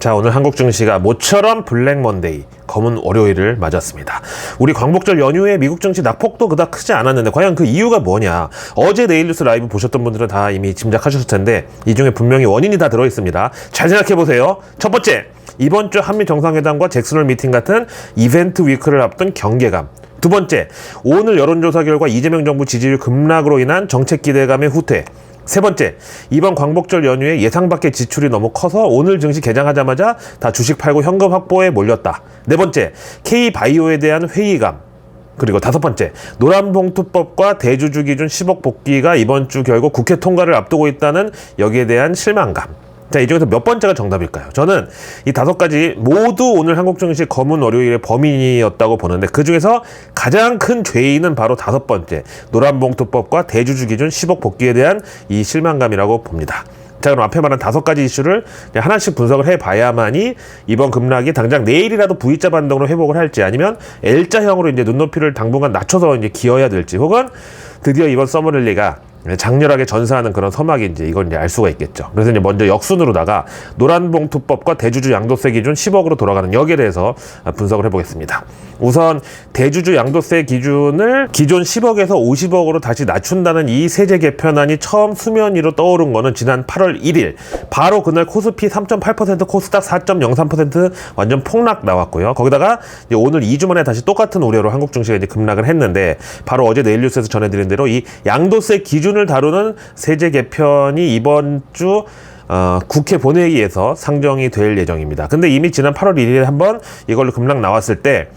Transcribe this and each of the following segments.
자, 오늘 한국 증시가 모처럼 블랙 먼데이, 검은 월요일을 맞았습니다. 우리 광복절 연휴에 미국 증시 낙폭도 그닥 크지 않았는데 과연 그 이유가 뭐냐? 어제 내일뉴스 라이브 보셨던 분들은 다 이미 짐작하셨을 텐데 이 중에 분명히 원인이 다 들어 있습니다. 잘 생각해 보세요. 첫 번째, 이번 주 한미 정상회담과 잭슨홀 미팅 같은 이벤트 위크를 앞둔 경계감. 두 번째, 오늘 여론조사 결과 이재명 정부 지지율 급락으로 인한 정책 기대감의 후퇴. 세 번째, 이번 광복절 연휴에 예상 밖의 지출이 너무 커서 오늘 증시 개장하자마자 다 주식 팔고 현금 확보에 몰렸다. 네 번째, K바이오에 대한 회의감. 그리고 다섯 번째, 노란봉투법과 대주주 기준 10억 복귀가 이번 주 결국 국회 통과를 앞두고 있다는 여기에 대한 실망감. 자, 이 중에서 몇 번째가 정답일까요? 저는 이 다섯 가지 모두 오늘 한국 증시 검은 월요일의 범인이었다고 보는데 그 중에서 가장 큰 죄인은 바로 다섯 번째, 노란봉투법과 대주주 기준 10억 복귀에 대한 이 실망감이라고 봅니다. 자, 그럼 앞에 말한 다섯 가지 이슈를 하나씩 분석을 해 봐야만이 이번 급락이 당장 내일이라도 V자 반등으로 회복을 할지 아니면 L자형으로 이제 눈높이를 당분간 낮춰서 이제 기어야 될지 혹은 드디어 이번 서머랠리가 장렬하게 전사하는 그런 서막인지 이건 이제 알 수가 있겠죠. 그래서 이제 먼저 역순으로다가 노란봉투법과 대주주 양도세 기준 10억으로 돌아가는 여기에 대해서 분석을 해보겠습니다. 우선 대주주 양도세 기준을 기존 10억에서 50억으로 다시 낮춘다는 이 세제 개편안이 처음 수면 위로 떠오른 거는 지난 8월 1일 바로 그날 코스피 3.8% 코스닥 4.03% 완전 폭락 나왔고요. 거기다가 이제 오늘 2주 만에 다시 똑같은 우려로 한국 증시가 이제 급락을 했는데 바로 어제 내일 뉴스에서 전해드린 대로 이 양도세 기준 을 다루는 세제 개편이 이번 주 어, 국회 본회의에서 상정이 될 예정입니다. 근데 이미 지난 8월 1일에 한번 이걸로 급락 나왔을 때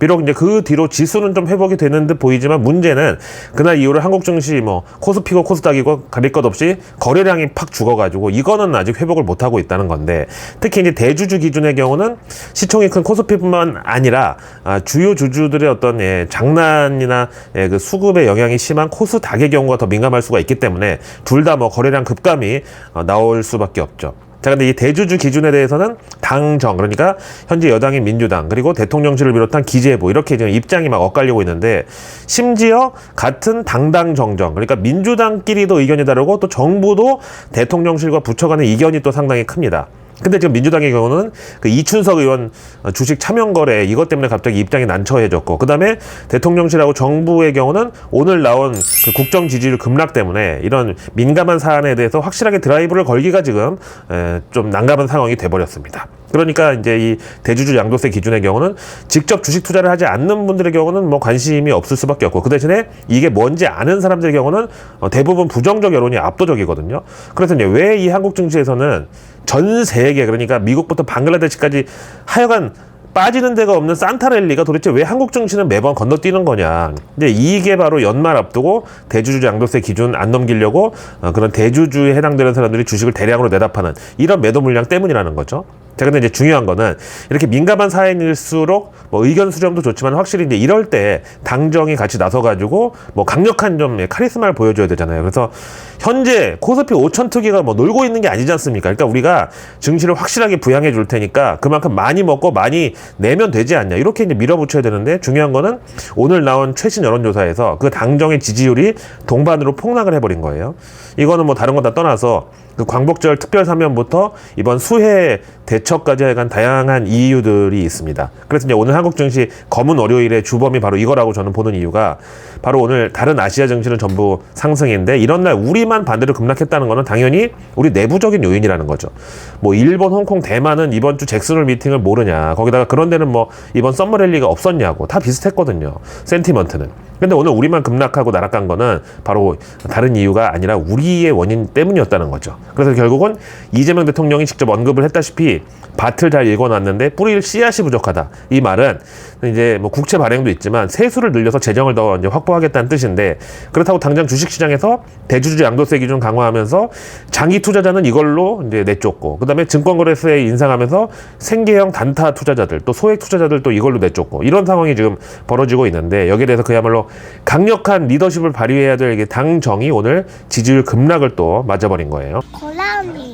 비록 이제 그 뒤로 지수는 좀 회복이 되는 듯 보이지만 문제는 그날 이후로 한국 증시 뭐 코스피고 코스닥이고 가릴 것 없이 거래량이 팍 죽어가지고 이거는 아직 회복을 못 하고 있다는 건데 특히 이제 대주주 기준의 경우는 시총이 큰 코스피뿐만 아니라 아, 주요 주주들의 어떤 예, 장난이나 예, 그 수급의 영향이 심한 코스닥의 경우가 더 민감할 수가 있기 때문에 둘 다 뭐 거래량 급감이 어, 나올 수밖에 없죠. 자, 근데 이 대주주 기준에 대해서는 당정, 그러니까 현재 여당인 민주당, 그리고 대통령실을 비롯한 기재부, 이렇게 지금 입장이 막 엇갈리고 있는데, 심지어 같은 당당 정정, 그러니까 민주당끼리도 의견이 다르고 또 정부도 대통령실과 부처 간의 이견이 또 상당히 큽니다. 근데 지금 민주당의 경우는 그 이춘석 의원 주식 차명 거래 이것 때문에 갑자기 입장이 난처해졌고 그다음에 대통령실하고 정부의 경우는 오늘 나온 그 국정 지지율 급락 때문에 이런 민감한 사안에 대해서 확실하게 드라이브를 걸기가 지금 에, 좀 난감한 상황이 돼버렸습니다. 그러니까 이제 이 대주주 양도세 기준의 경우는 직접 주식 투자를 하지 않는 분들의 경우는 뭐 관심이 없을 수밖에 없고 그 대신에 이게 뭔지 아는 사람들의 경우는 어, 대부분 부정적 여론이 압도적이거든요. 그래서 이제 왜 이 한국 증시에서는 전 세계 그러니까 미국부터 방글라데시까지 하여간 빠지는 데가 없는 산타랠리가 도대체 왜 한국 증시는 매번 건너뛰는 거냐. 근데 이게 바로 연말 앞두고 대주주 양도세 기준 안 넘기려고 어, 그런 대주주에 해당되는 사람들이 주식을 대량으로 내다 파는 이런 매도 물량 때문이라는 거죠. 자, 근데 이제 중요한 거는 이렇게 민감한 사안일수록 뭐 의견 수렴도 좋지만 확실히 이제 이럴 때 당정이 같이 나서가지고 뭐 강력한 좀 카리스마를 보여줘야 되잖아요. 그래서 현재 코스피 5천 특위가 뭐 놀고 있는 게 아니지 않습니까? 그러니까 우리가 증시를 확실하게 부양해 줄 테니까 그만큼 많이 먹고 많이 내면 되지 않냐. 이렇게 이제 밀어붙여야 되는데 중요한 거는 오늘 나온 최신 여론조사에서 그 당정의 지지율이 동반으로 폭락을 해버린 거예요. 이거는 뭐 다른 거 다 떠나서 그 광복절 특별 사면부터 이번 수해 대처까지 해간 다양한 이유들이 있습니다. 그래서 이제 오늘 한국 증시 검은 월요일의 주범이 바로 이거라고 저는 보는 이유가 바로 오늘 다른 아시아 증시는 전부 상승인데 이런 날 우리만 반대로 급락했다는 거는 당연히 우리 내부적인 요인이라는 거죠. 뭐 일본, 홍콩, 대만은 이번 주 잭슨홀 미팅을 모르냐. 거기다가 그런 데는 뭐 이번 썸머랠리가 없었냐고 다 비슷했거든요. 센티먼트는. 근데 오늘 우리만 급락하고 날아간 거는 바로 다른 이유가 아니라 우리의 원인 때문이었다는 거죠. 그래서 결국은 이재명 대통령이 직접 언급을 했다시피 밭을 잘 읽어놨는데 뿌릴 씨앗이 부족하다. 이 말은 이제 뭐 국채 발행도 있지만 세수를 늘려서 재정을 더 이제 확보하겠다는 뜻인데 그렇다고 당장 주식시장에서 대주주 양도세 기준 강화하면서 장기 투자자는 이걸로 이제 내쫓고 그다음에 증권거래세 인상하면서 생계형 단타 투자자들 또 소액 투자자들 또 이걸로 내쫓고 이런 상황이 지금 벌어지고 있는데 여기에 대해서 그야말로 강력한 리더십을 발휘해야 될 이게 당정이 오늘 지지율 급락을 또 맞아버린 거예요. 고라미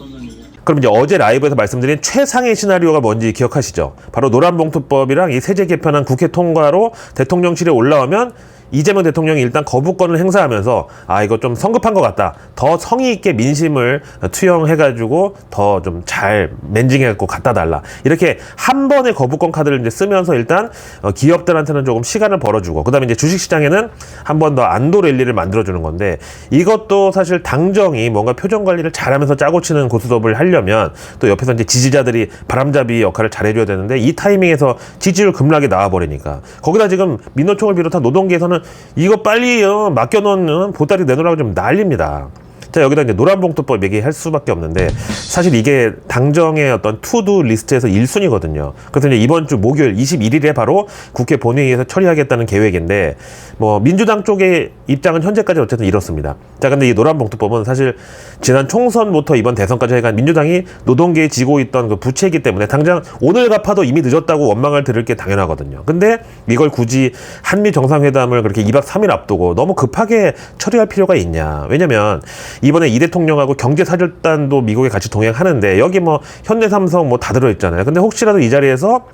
그럼 이제 어제 라이브에서 말씀드린 최상의 시나리오가 뭔지 기억하시죠? 바로 노란봉투법이랑 이 세제 개편안 국회 통과로 대통령실에 올라오면 이재명 대통령이 일단 거부권을 행사하면서 아 이거 좀 성급한 것 같다. 더 성의 있게 민심을 투영해가지고 더 좀 잘 맨징해갖고 갖다 달라. 이렇게 한 번의 거부권 카드를 이제 쓰면서 일단 어, 기업들한테는 조금 시간을 벌어주고 그다음에 이제 주식시장에는 한 번 더 안도 랠리를 만들어주는 건데 이것도 사실 당정이 뭔가 표정 관리를 잘하면서 짜고 치는 고스톱을 하려면 또 옆에서 이제 지지자들이 바람잡이 역할을 잘해줘야 되는데 이 타이밍에서 지지율 급락이 나와버리니까 거기다 지금 민노총을 비롯한 노동계에서는 이거 빨리 어, 맡겨놓은 보따리 내놓으라고 좀 난립니다. 자 여기다 이제 노란 봉투법 얘기할 수밖에 없는데 사실 이게 당정의 어떤 투두 리스트에서 1순위거든요. 그래서 이제 이번 주 목요일 21일에 바로 국회 본회의에서 처리하겠다는 계획인데 뭐 민주당 쪽의 입장은 현재까지 어쨌든 이렇습니다. 자 근데 이 노란 봉투법은 사실 지난 총선부터 이번 대선까지 해간 민주당이 노동계에 지고 있던 그 부채이기 때문에 당장 오늘 갚아도 이미 늦었다고 원망을 들을 게 당연하거든요. 근데 이걸 굳이 한미 정상회담을 그렇게 2박 3일 앞두고 너무 급하게 처리할 필요가 있냐? 왜냐면 이번에 이 대통령하고 경제 사절단도 미국에 같이 동행하는데 여기 뭐 현대삼성 뭐 다 들어있잖아요. 근데 혹시라도 이 자리에서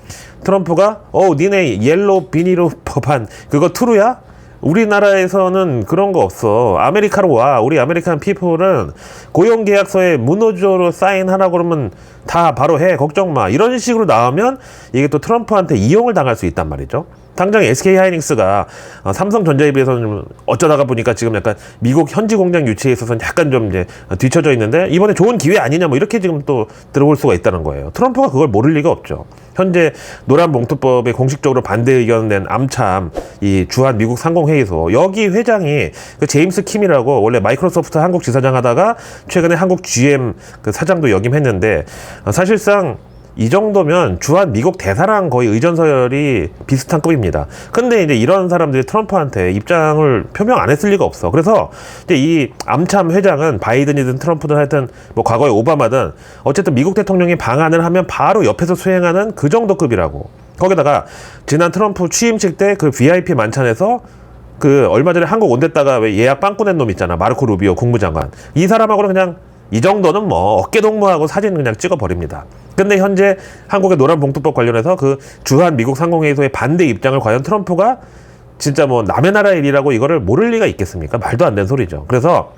트럼프가 어 니네 옐로 비니로 법안 그거 트루야? 우리나라에서는 그런 거 없어. 아메리카로 와. 우리 아메리칸 피플은 고용 계약서에 문호조로 사인하라고 그러면 다 바로 해. 걱정 마. 이런 식으로 나오면 이게 또 트럼프한테 이용을 당할 수 있단 말이죠. 당장 SK 하이닉스가 어, 삼성전자에 비해서는 좀 어쩌다가 보니까 지금 약간 미국 현지 공장 유치에 있어서는 약간 좀 이제 뒤처져 있는데 이번에 좋은 기회 아니냐 뭐 이렇게 지금 또 들어볼 수가 있다는 거예요. 트럼프가 그걸 모를 리가 없죠. 현재 노란 봉투법에 공식적으로 반대 의견 낸 암참 이 주한 미국 상공회의소. 여기 회장이 그 제임스 킴이라고 원래 마이크로소프트 한국 지사장 하다가 최근에 한국 GM 그 사장도 역임했는데 어, 사실상 이 정도면 주한 미국 대사랑 거의 의전 서열이 비슷한 급입니다. 근데 이제 이런 사람들이 트럼프한테 입장을 표명 안 했을 리가 없어. 그래서 이제 이 암참 회장은 바이든이든 트럼프든 하여튼 뭐 과거에 오바마든 어쨌든 미국 대통령이 방한을 하면 바로 옆에서 수행하는 그 정도 급이라고. 거기다가 지난 트럼프 취임식 때 그 VIP 만찬에서 그 얼마 전에 한국 온댔다가 왜 예약 빵꾸 낸 놈 있잖아. 마르코 루비오 국무장관. 이 사람하고는 그냥 이 정도는 뭐 어깨 동무하고 사진 그냥 찍어 버립니다. 근데 현재 한국의 노란 봉투법 관련해서 그 주한 미국 상공회의소의 반대 입장을 과연 트럼프가 진짜 뭐 남의 나라 일이라고 이거를 모를 리가 있겠습니까? 말도 안 되는 소리죠. 그래서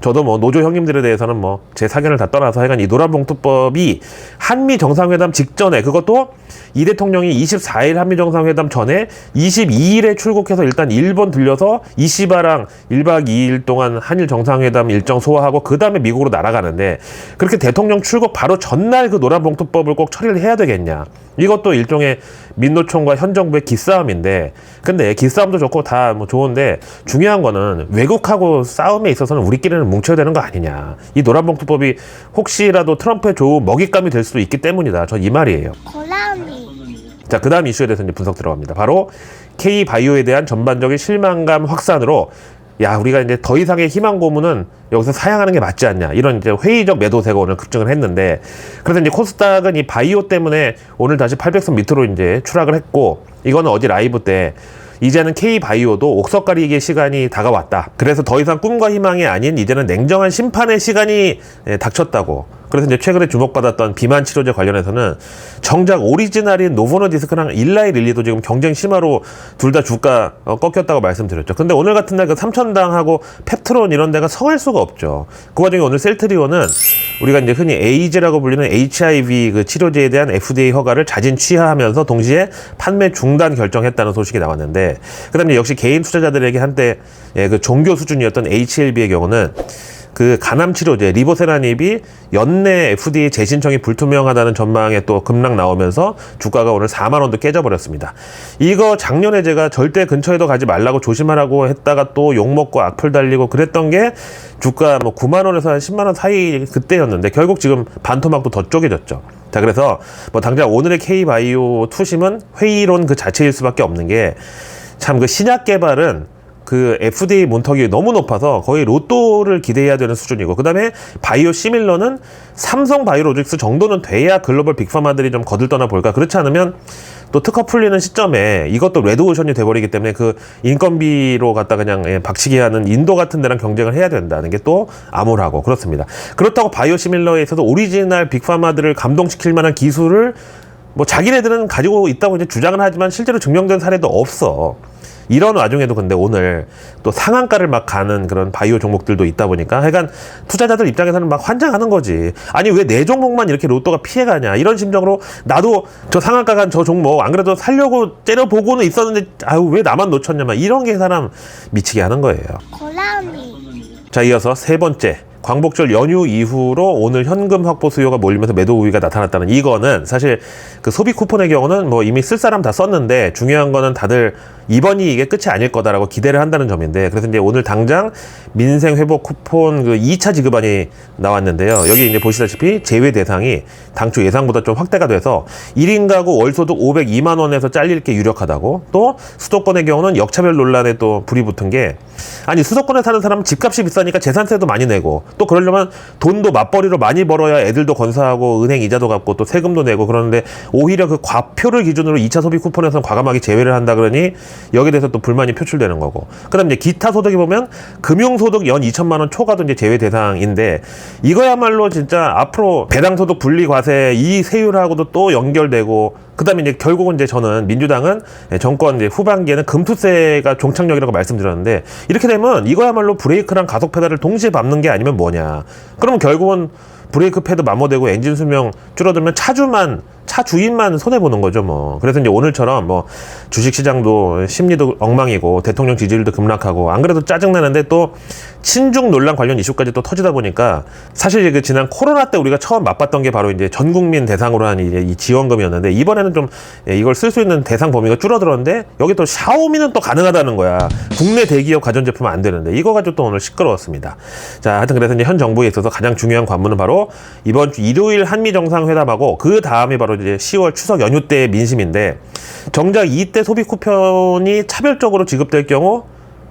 저도 뭐 노조 형님들에 대해서는 뭐 제 사견을 다 떠나서 하여간 이 노란봉투법이 한미 정상회담 직전에 그것도 이 대통령이 24일 한미 정상회담 전에 22일에 출국해서 일단 일본 들려서 이시바랑 1박 2일 동안 한일 정상회담 일정 소화하고 그 다음에 미국으로 날아가는데 그렇게 대통령 출국 바로 전날 그 노란봉투법을 꼭 처리를 해야 되겠냐 이것도 일종의 민노총과 현 정부의 기싸움인데 근데 기싸움도 좋고 다 뭐 좋은데 중요한 거는 외국하고 싸움에 있어서는 우리끼리는 뭉쳐야 되는 거 아니냐. 이 노란봉투법이 혹시라도 트럼프의 좋은 먹잇감이 될 수도 있기 때문이다. 전 이 말이에요. 고라니. 자, 그 다음 이슈에 대해서 이제 분석 들어갑니다. 바로 K바이오에 대한 전반적인 실망감 확산으로 야, 우리가 이제 더 이상의 희망 고문은 여기서 사양하는 게 맞지 않냐. 이런 이제 회의적 매도세가 오늘 급증을 했는데, 그래서 이제 코스닥은 이 바이오 때문에 오늘 다시 800선 밑으로 이제 추락을 했고, 이거는 어제 라이브 때 이제는 K바이오도 옥석 가리기의 시간이 다가왔다. 그래서 더 이상 꿈과 희망이 아닌 이제는 냉정한 심판의 시간이 예, 닥쳤다고. 그래서 이제 최근에 주목받았던 비만 치료제 관련해서는 정작 오리지널인 노보노 디스크랑 일라이 릴리도 지금 경쟁 심화로 둘 다 주가 어, 꺾였다고 말씀드렸죠. 근데 오늘 같은 날 그 삼천당하고 펩트론 이런 데가 성할 수가 없죠. 그 와중에 오늘 셀트리온은 우리가 이제 흔히 에이즈라고 불리는 HIV 그 치료제에 대한 FDA 허가를 자진 취하하면서 동시에 판매 중단 결정했다는 소식이 나왔는데 그다음에 역시 개인 투자자들에게 한때 예, 그 종교 수준이었던 HLB의 경우는 그 간암 치료제 리보세라닙이 연내 FDA 재신청이 불투명하다는 전망에 또 급락 나오면서 주가가 오늘 4만 원도 깨져버렸습니다. 이거 작년에 제가 절대 근처에도 가지 말라고 조심하라고 했다가 또 욕먹고 악플 달리고 그랬던 게 주가 뭐 9만 원에서 한 10만 원 사이 그때였는데 결국 지금 반토막도 더 쪼개졌죠. 자 그래서 뭐 당장 오늘의 K바이오 투심은 회의론 그 자체일 수밖에 없는 게 참 그 신약 개발은 그 FDA 문턱이 너무 높아서 거의 로또를 기대해야 되는 수준이고 그다음에 바이오 시밀러는 삼성 바이오로직스 정도는 돼야 글로벌 빅파마들이 좀 거들떠나 볼까 그렇지 않으면 또 특허 풀리는 시점에 이것도 레드오션이 돼버리기 때문에 그 인건비로 갖다 그냥 예, 박치기 하는 인도 같은 데랑 경쟁을 해야 된다는 게 또 암울하고 그렇습니다. 그렇다고 바이오 시밀러에 있어서 오리지널 빅파마들을 감동시킬 만한 기술을 뭐 자기네들은 가지고 있다고 이제 주장은 하지만 실제로 증명된 사례도 없어. 이런 와중에도 근데 오늘 또 상한가를 막 가는 그런 바이오 종목들도 있다 보니까 하여간 투자자들 입장에서는 막 환장하는 거지. 아니 왜 내 종목만 이렇게 로또가 피해가냐 이런 심정으로 나도 저 상한가 간 저 종목 안 그래도 살려고 째려보고는 있었는데 아유 왜 나만 놓쳤냐 막 이런 게 사람 미치게 하는 거예요. 고라니 자, 이어서 세 번째. 광복절 연휴 이후로 오늘 현금 확보 수요가 몰리면서 매도 우위가 나타났다는 이거는 사실 그 소비 쿠폰의 경우는 뭐 이미 쓸 사람 다 썼는데 중요한 거는 다들 이번이 이게 끝이 아닐 거다라고 기대를 한다는 점인데 그래서 이제 오늘 당장 민생 회복 쿠폰 그 2차 지급안이 나왔는데요. 여기 이제 보시다시피 제외 대상이 당초 예상보다 좀 확대가 돼서 1인 가구 월소득 502만 원에서 잘릴 게 유력하다고 또 수도권의 경우는 역차별 논란에 또 불이 붙은 게 아니 수도권에 사는 사람은 집값이 비싸니까 재산세도 많이 내고 또 그러려면 돈도 맞벌이로 많이 벌어야 애들도 건사하고 은행 이자도 갚고 또 세금도 내고 그러는데 오히려 그 과표를 기준으로 2차 소비 쿠폰에서는 과감하게 제외를 한다 그러니 여기에 대해서 또 불만이 표출되는 거고. 그다음 이제 기타 소득이 보면 금융소득 연 2천만 원 초과도 이제 제외 대상인데 이거야말로 진짜 앞으로 배당소득 분리 과세 이 세율하고도 또 연결되고 그다음에 이제 결국은 이제 저는 민주당은 정권 이제 후반기에는 금투세가 종착역이라고 말씀드렸는데 이렇게 되면 이거야말로 브레이크랑 가속 페달을 동시에 밟는 게 아니면 뭐냐? 그러면 결국은 브레이크 패드 마모되고 엔진 수명 줄어들면 차주만 차 주인만 손해 보는 거죠, 뭐. 그래서 이제 오늘처럼 뭐 주식 시장도 심리도 엉망이고 대통령 지지율도 급락하고 안 그래도 짜증 나는데 또 친중 논란 관련 이슈까지 또 터지다 보니까 사실 그 지난 코로나 때 우리가 처음 맛봤던 게 바로 이제 전 국민 대상으로 한 이제 이 지원금이었는데 이번에는 좀 예, 이걸 쓸 수 있는 대상 범위가 줄어들었는데 여기 또 샤오미는 또 가능하다는 거야. 국내 대기업 가전제품은 안 되는데 이거 가지고 또 오늘 시끄러웠습니다. 자, 하여튼 그래서 이제 현 정부에 있어서 가장 중요한 관문은 바로 이번 주 일요일 한미 정상회담하고 그 다음에 바로 이제 10월 추석 연휴 때의 민심인데 정작 이때 소비 쿠폰이 차별적으로 지급될 경우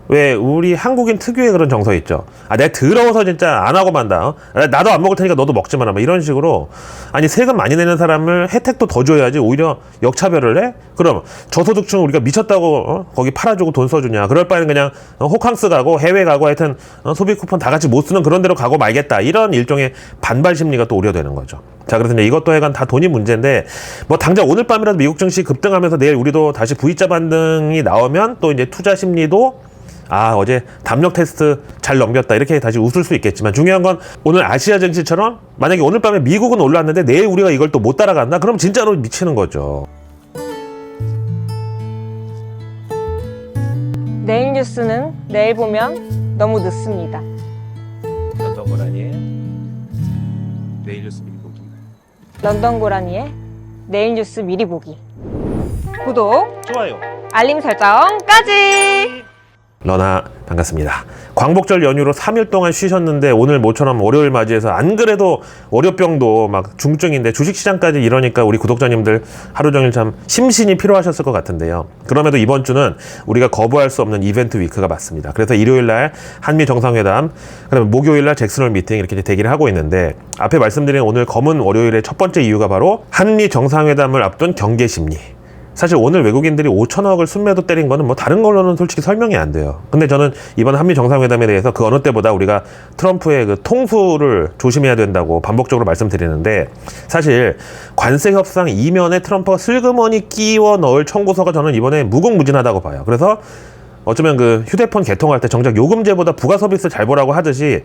왜 우리 한국인 특유의 그런 정서 있죠. 아, 내가 더러워서 진짜 안 하고 만다. 어? 아, 나도 안 먹을 테니까 너도 먹지 마라. 막 이런 식으로 아니 세금 많이 내는 사람을 혜택도 더 줘야지 오히려 역차별을 해? 그럼 저소득층 우리가 미쳤다고 어? 거기 팔아주고 돈 써주냐? 그럴 바에는 그냥 어, 호캉스 가고 해외 가고 하여튼 어, 소비 쿠폰 다 같이 못 쓰는 그런 데로 가고 말겠다. 이런 일종의 반발 심리가 또 우려되는 거죠. 자, 그래서 이제 이것도 해간 다 돈이 문제인데, 뭐, 당장 오늘 밤이라도 미국 증시 급등하면서 내일 우리도 다시 V자 반등이 나오면 또 이제 투자 심리도 아, 어제 담력 테스트 잘 넘겼다. 이렇게 다시 웃을 수 있겠지만 중요한 건 오늘 아시아 증시처럼 만약에 오늘 밤에 미국은 올랐는데 내일 우리가 이걸 또 못 따라간다? 그럼 진짜로 미치는 거죠. 내일 뉴스는 내일 보면 너무 늦습니다. 어떤 거라니? 내일 뉴스 미리 보기. 런던 고라니의 내일 뉴스 미리 보기. 구독, 좋아요. 알림 설정까지! 러나 반갑습니다. 광복절 연휴로 3일 동안 쉬셨는데 오늘 모처럼 월요일 맞이해서 안 그래도 월요병도 막 중증인데 주식시장까지 이러니까 우리 구독자님들 하루 종일 참 심신이 필요하셨을 것 같은데요. 그럼에도 이번 주는 우리가 거부할 수 없는 이벤트 위크가 맞습니다. 그래서 일요일 날 한미 정상회담, 그다음에 목요일 날 잭슨홀 미팅 이렇게 대기를 하고 있는데 앞에 말씀드린 오늘 검은 월요일의 첫 번째 이유가 바로 한미 정상회담을 앞둔 경계 심리. 사실 오늘 외국인들이 5천억을 순매도 때린 거는 뭐 다른 걸로는 솔직히 설명이 안 돼요. 근데 저는 이번 한미 정상회담에 대해서 그 어느 때보다 우리가 트럼프의 그 통수를 조심해야 된다고 반복적으로 말씀드리는데 사실 관세 협상 이면에 트럼프가 슬그머니 끼워 넣을 청구서가 저는 이번에 무궁무진하다고 봐요. 그래서 어쩌면 그 휴대폰 개통할 때 정작 요금제보다 부가 서비스 잘 보라고 하듯이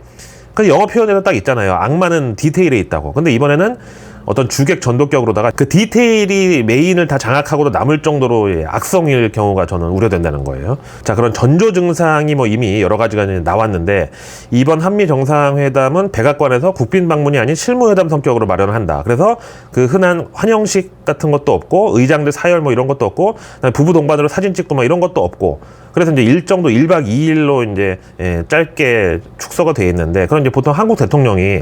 그 영어 표현에도 딱 있잖아요. 악마는 디테일에 있다고. 근데 이번에는 어떤 주객 전도격으로다가 그 디테일이 메인을 다 장악하고도 남을 정도로 악성일 경우가 저는 우려된다는 거예요. 자, 그런 전조 증상이 뭐 이미 여러 가지가 나왔는데 이번 한미 정상회담은 백악관에서 국빈 방문이 아닌 실무회담 성격으로 마련을 한다. 그래서 그 흔한 환영식 같은 것도 없고 의장들 사열 뭐 이런 것도 없고 부부 동반으로 사진 찍고 막 이런 것도 없고 그래서 이제 일정도 1박 2일로 이제 예, 짧게 축소가 돼 있는데 그런 이제 보통 한국 대통령이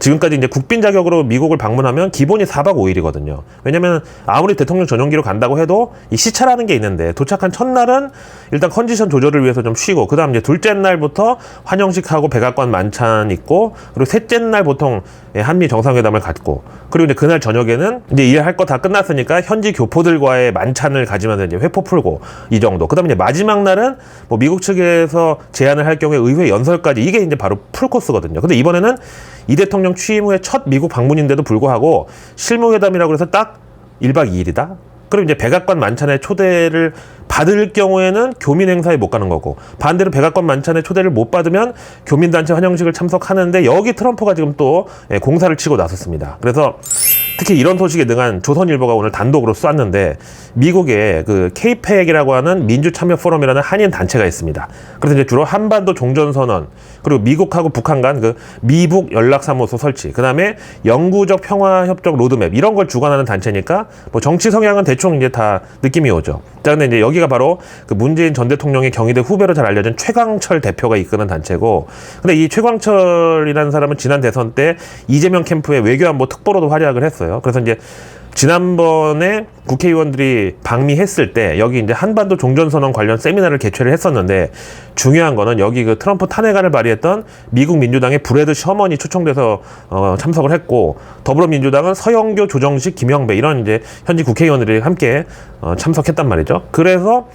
지금까지 이제 국빈 자격으로 미국을 방문하면 기본이 4박 5일이거든요. 왜냐면 아무리 대통령 전용기로 간다고 해도 이 시차라는 게 있는데 도착한 첫날은 일단 컨디션 조절을 위해서 좀 쉬고 그다음 이제 둘째 날부터 환영식하고 백악관 만찬 있고 그리고 셋째 날 보통 예, 한미 정상회담을 갖고 그리고 이제 그날 저녁에는 이제 일할 거 다 끝났으니까 현지 교포들과의 만찬을 가지면서 이제 회포 풀고 이 정도. 그다음에 이제 마지막 날은 뭐 미국 측에서 제안을 할 경우에 의회 연설까지 이게 이제 바로 풀 코스거든요. 근데 이번에는 이 대통령 취임 후에 첫 미국 방문인데도 불구하고 실무회담이라고 해서 딱 1박 2일이다? 그럼 이제 백악관 만찬에 초대를 받을 경우에는 교민 행사에 못 가는 거고 반대로 백악관 만찬에 초대를 못 받으면 교민단체 환영식을 참석하는데 여기 트럼프가 지금 또 예, 공사를 치고 나섰습니다. 그래서 특히 이런 소식에 능한 조선일보가 오늘 단독으로 쐈는데 미국에 그 케이팩이라고 하는 민주참여 포럼이라는 한인 단체가 있습니다. 그래서 이제 주로 한반도 종전 선언 그리고 미국하고 북한 간 그 미북 연락사무소 설치 그다음에 영구적 평화협정 로드맵 이런 걸 주관하는 단체니까 뭐 정치 성향은 대충 이제 다 느낌이 오죠. 자 근데 이제 여기가 바로 그 문재인 전 대통령의 경희대 후배로 잘 알려진 최광철 대표가 이끄는 단체고 근데 이 최광철이라는 사람은 지난 대선 때 이재명 캠프의 외교안보 특보로도 활약을 했어요. 그래서 이제 지난번에 국회의원들이 방미했을 때 여기 이제 한반도 종전선언 관련 세미나를 개최를 했었는데 중요한 거는 여기 그 트럼프 탄핵안을 발의했던 미국 민주당의 브래드 셔먼이 초청돼서 어, 참석을 했고 더불어민주당은 서영교, 조정식, 김영배 이런 이제 현지 국회의원들이 함께 어, 참석했단 말이죠. 그래서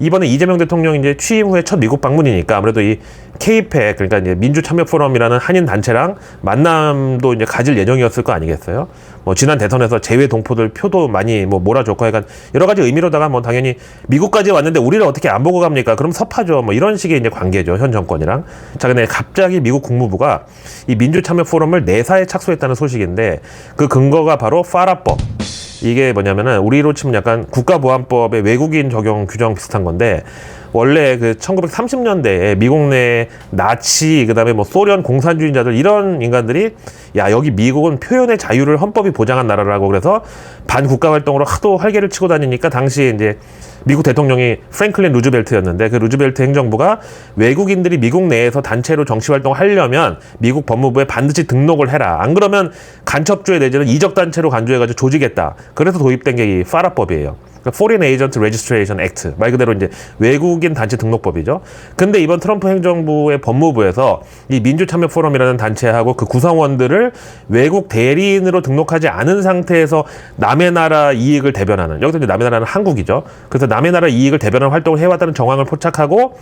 이번에 이재명 대통령 이제 취임 후에 첫 미국 방문이니까 아무래도 이 K팩 그러니까 이제 민주 참여 포럼이라는 한인 단체랑 만남도 이제 가질 예정이었을 거 아니겠어요? 뭐 지난 대선에서 재외 동포들 표도 많이 뭐 몰아줬고 약간 여러 가지 의미로다가 뭐 당연히 미국까지 왔는데 우리를 어떻게 안 보고 갑니까? 그럼 섭하죠. 뭐 이런 식의 이제 관계죠 현 정권이랑. 자 근데 갑자기 미국 국무부가 이 민주 참여 포럼을 내사에 착수했다는 소식인데 그 근거가 바로 파라법. 이게 뭐냐면은 우리로 치면 약간 국가보안법의 외국인 적용 규정 비슷한 건데 원래 그 1930년대에 미국 내 나치 그다음에 뭐 소련 공산주의자들 이런 인간들이 야 여기 미국은 표현의 자유를 헌법이 보장한 나라라고 그래서 반국가 활동으로 하도 활개를 치고 다니니까 당시에 이제 미국 대통령이 프랭클린 루즈벨트였는데 그 루즈벨트 행정부가 외국인들이 미국 내에서 단체로 정치 활동을 하려면 미국 법무부에 반드시 등록을 해라. 안 그러면 간첩조회 내지는 이적 단체로 간주해가지고 조지겠다. 그래서 도입된 게 이 파라법이에요. 그러니까 Foreign Agent Registration Act 말 그대로 이제 외국인 단체 등록법이죠. 근데 이번 트럼프 행정부의 법무부에서 이 민주참여 포럼이라는 단체하고 그 구성원들을 외국 대리인으로 등록하지 않은 상태에서 남의 나라 이익을 대변하는 여기서 이제 남의 나라는 한국이죠. 그래서 남의 나라 이익을 대변하는 활동을 해왔다는 정황을 포착하고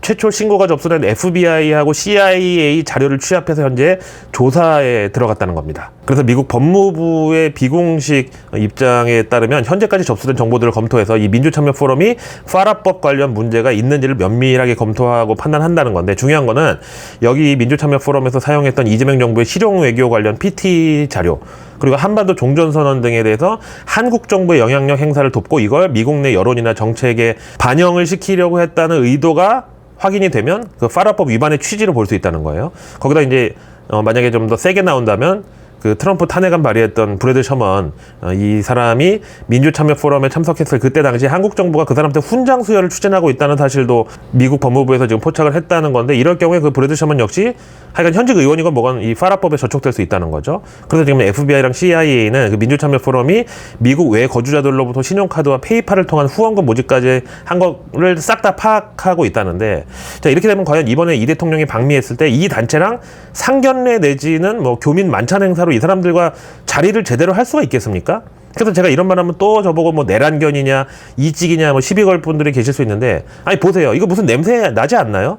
최초 신고가 접수된 FBI하고 CIA 자료를 취합해서 현재 조사에 들어갔다는 겁니다. 그래서 미국 법무부의 비공식 입장에 따르면 현재까지 접수된 정보들을 검토해서 이 민주참여 포럼이 파라법 관련 문제가 있는지를 면밀하게 검토하고 판단한다는 건데 중요한 거는 여기 민주참여 포럼에서 사용했던 이재명 정부의 실용 외교 관련 PT 자료 그리고 한반도 종전선언 등에 대해서 한국 정부의 영향력 행사를 돕고 이걸 미국 내 여론이나 정책에 반영을 시키려고 했다는 의도가 확인이 되면 그 파라법 위반의 취지를 볼 수 있다는 거예요. 거기다 이제 어, 만약에 좀 더 세게 나온다면 그 트럼프 탄핵안 발의했던 브래드 셔먼 어, 이 사람이 민주참여 포럼에 참석했을 그때 당시 한국 정부가 그 사람한테 훈장 수여를 추진하고 있다는 사실도 미국 법무부에서 지금 포착을 했다는 건데 이럴 경우에 그 브래드 셔먼 역시 하여간 현직 의원이건 뭐건 이 파라법에 저촉될 수 있다는 거죠. 그래서 지금 FBI랑 CIA는 그 민주참여 포럼이 미국 외 거주자들로부터 신용카드와 페이팔을 통한 후원금 모집까지 한 거를 싹 다 파악하고 있다는데 자 이렇게 되면 과연 이번에 이 대통령이 방미했을 때 이 단체랑 상견례 내지는 뭐 교민 만찬 행사로 이 사람들과 자리를 제대로 할 수가 있겠습니까? 그래서 제가 이런 말 하면 또 저보고 뭐 내란견이냐 이직이냐 뭐 시비 걸 분들이 계실 수 있는데 아니 보세요 이거 무슨 냄새 나지 않나요?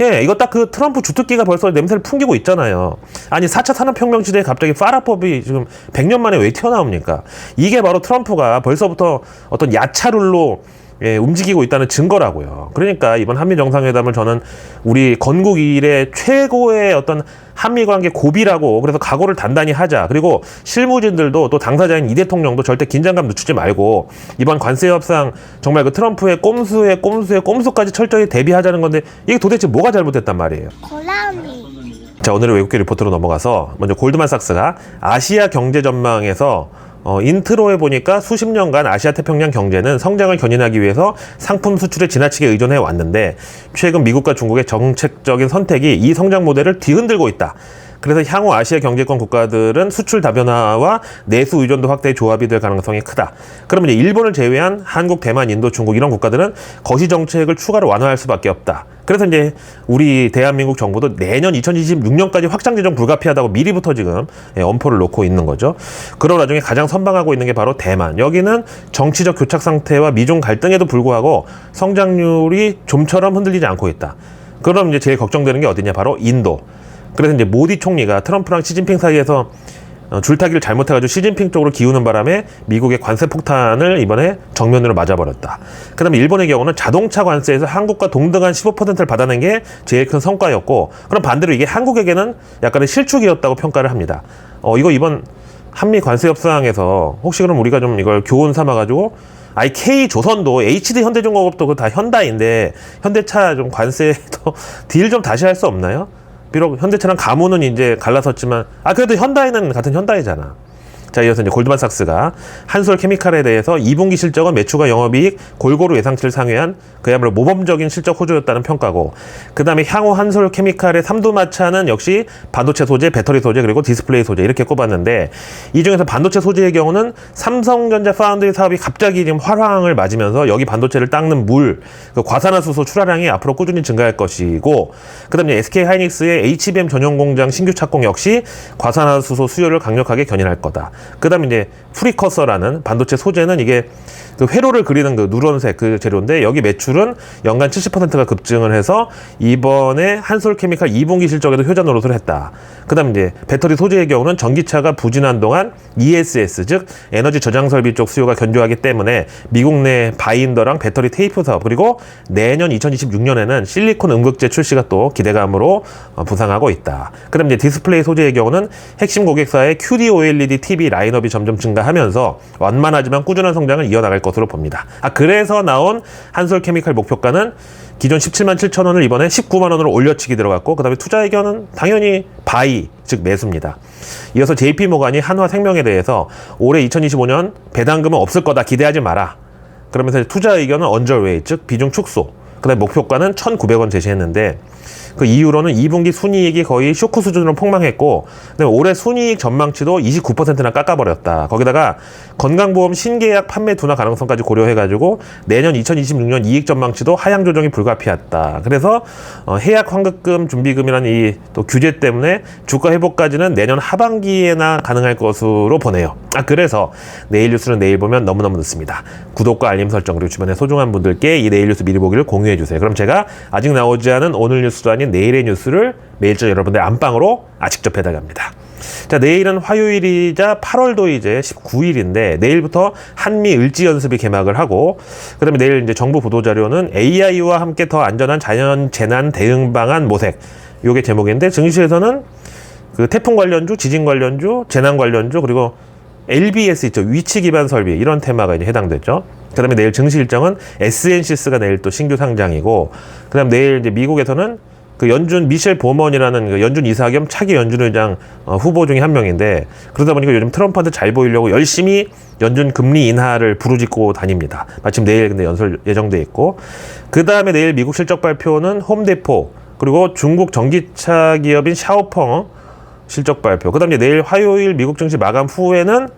예, 이거 딱 그 트럼프 주특기가 벌써 냄새를 풍기고 있잖아요. 아니, 4차 산업혁명 시대에 갑자기 파라법이 지금 100년 만에 왜 튀어나옵니까? 이게 바로 트럼프가 벌써부터 어떤 야차룰로 예, 움직이고 있다는 증거라고요. 그러니까 이번 한미 정상회담을 저는 우리 건국 이래 최고의 어떤 한미 관계 고비라고 그래서 각오를 단단히 하자. 그리고 실무진들도 또 당사자인 이 대통령도 절대 긴장감 늦추지 말고 이번 관세 협상 정말 그 트럼프의 꼼수에 꼼수에 꼼수까지 철저히 대비하자는 건데 이게 도대체 뭐가 잘못됐단 말이에요. 고라니 자 오늘의 외국계 리포트로 넘어가서 먼저 골드만삭스가 아시아 경제 전망에서 어, 인트로에 보니까 수십 년간 아시아 태평양 경제는 성장을 견인하기 위해서 상품 수출에 지나치게 의존해 왔는데 최근 미국과 중국의 정책적인 선택이 이 성장 모델을 뒤흔들고 있다. 그래서 향후 아시아 경제권 국가들은 수출 다변화와 내수 의존도 확대의 조합이 될 가능성이 크다. 그러면 이제 일본을 제외한 한국, 대만, 인도, 중국 이런 국가들은 거시 정책을 추가로 완화할 수밖에 없다. 그래서 이제 우리 대한민국 정부도 내년 2026년까지 확장 재정 불가피하다고 미리부터 지금 예, 엄포를 놓고 있는 거죠. 그런 와중에 가장 선방하고 있는 게 바로 대만. 여기는 정치적 교착 상태와 미중 갈등에도 불구하고 성장률이 좀처럼 흔들리지 않고 있다. 그럼 이제 제일 걱정되는 게 어디냐? 바로 인도. 그래서 이제 모디 총리가 트럼프랑 시진핑 사이에서 어, 줄타기를 잘못해가지고 시진핑 쪽으로 기우는 바람에 미국의 관세 폭탄을 이번에 정면으로 맞아버렸다. 그 다음에 일본의 경우는 자동차 관세에서 한국과 동등한 15%를 받아낸 게 제일 큰 성과였고, 그럼 반대로 이게 한국에게는 약간의 실축이었다고 평가를 합니다. 어, 이거 이번 한미 관세 협상에서 혹시 그럼 우리가 좀 이걸 교훈 삼아가지고 아이 K 조선도 HD 현대중공업도 그다 현다인데 현대차 좀 관세도 딜 좀 다시 할 수 없나요? 비록 현대차랑 가무는 이제 갈라섰지만 아 그래도 현다이는 같은 현다이잖아. 자, 이어서 이제 골드만삭스가 한솔 케미칼에 대해서 2분기 실적은 매출과 영업이익 골고루 예상치를 상회한 그야말로 모범적인 실적 호조였다는 평가고, 그 다음에 향후 한솔 케미칼의 삼두마차는 역시 반도체 소재, 배터리 소재, 그리고 디스플레이 소재 이렇게 꼽았는데, 이 중에서 반도체 소재의 경우는 삼성전자 파운드리 사업이 갑자기 지금 활황을 맞으면서 여기 반도체를 닦는 물, 그 과산화수소 출하량이 앞으로 꾸준히 증가할 것이고, 그 다음에 SK 하이닉스의 HBM 전용 공장 신규 착공 역시 과산화수소 수요를 강력하게 견인할 거다. 그다음에 이제 프리커서라는 반도체 소재는 이게 그 회로를 그리는 그 누런색 그 재료인데 여기 매출은 연간 70%가 급증을 해서 이번에 한솔케미칼 2분기 실적에도 효자 노릇을 했다. 그다음에 이제 배터리 소재의 경우는 전기차가 부진한 동안 ESS 즉 에너지 저장 설비 쪽 수요가 견조하기 때문에 미국 내 바인더랑 배터리 테이프 사업 그리고 내년 2026년에는 실리콘 음극재 출시가 또 기대감으로 어, 부상하고 있다. 그다음 이제 디스플레이 소재의 경우는 핵심 고객사의 QD OLED TV 라인업이 점점 증가하면서 완만하지만 꾸준한 성장을 이어나갈 것으로 봅니다. 아 그래서 나온 한솔 케미칼 목표가는 기존 17만 7천 원을 이번에 19만 원으로 올려치기 들어갔고 그다음에 투자 의견은 당연히 바이 즉 매수입니다. 이어서 JP 모간이 한화생명에 대해서 올해 2025년 배당금은 없을 거다 기대하지 마라. 그러면서 투자 의견은 언저웨이 즉 비중 축소. 그다음에 목표가는 1,900원 제시했는데 그 이후로는 2분기 순이익이 거의 쇼크 수준으로 폭망했고 올해 순이익 전망치도 29%나 깎아버렸다. 거기다가 건강보험 신계약 판매 둔화 가능성까지 고려해가지고 내년 2026년 이익 전망치도 하향 조정이 불가피했다. 그래서 어, 해약 환급금 준비금이라는 이 또 규제 때문에 주가 회복까지는 내년 하반기에나 가능할 것으로 보네요. 아 그래서 내일 뉴스는 내일 보면 너무너무 늦습니다. 구독과 알림 설정 그리고 주변에 소중한 분들께 이 내일 뉴스 미리 보기를 공유해 주세요. 그럼 제가 아직 나오지 않은 오늘 뉴스도 아닌 내일의 뉴스를 매일저 여러분들 안방으로 아 직접 배달합니다. 자, 내일은 화요일이자 8월도 이제 19일인데 내일부터 한미 을지 연습이 개막을 하고 그다음에 내일 이제 정부 보도 자료는 AI와 함께 더 안전한 자연 재난 대응 방안 모색. 요게 제목인데 증시에서는 그 태풍 관련주, 지진 관련주, 재난 관련주 그리고 LBS 있죠. 위치 기반 설비 이런 테마가 이제 해당됐죠. 그다음에 내일 증시 일정은 SNC스가 내일 또 신규 상장이고 그다음 내일 이제 미국에서는 그 연준 미셸 보먼이라는 그 연준 이사 겸 차기 연준 의장 어, 후보 중에 한 명인데 그러다 보니까 요즘 트럼프한테 잘 보이려고 열심히 연준 금리 인하를 부르짖고 다닙니다. 마침 내일 근데 연설 예정돼 있고 그 다음에 내일 미국 실적 발표는 홈데포 그리고 중국 전기차 기업인 샤오펑 실적 발표. 그다음에 내일 화요일 미국 증시 마감 후에는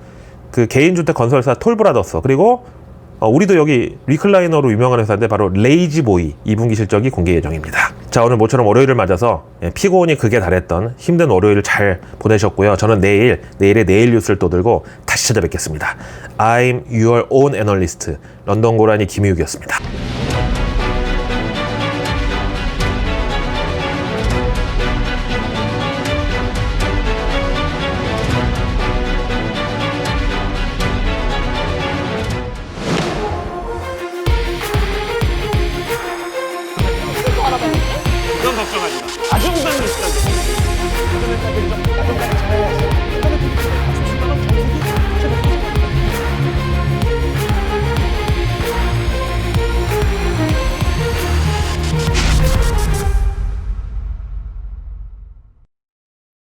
그 개인주택 건설사 톨브라더스 그리고 어, 우리도 여기 리클라이너로 유명한 회사인데 바로 레이지보이 2분기 실적이 공개 예정입니다. 자 오늘 모처럼 월요일을 맞아서 예, 피곤이 극에 달했던 힘든 월요일을 잘 보내셨고요. 저는 내일 내일의 내일 뉴스를 또 들고 다시 찾아뵙겠습니다. I'm your own analyst 런던 고라니 김희욱이었습니다.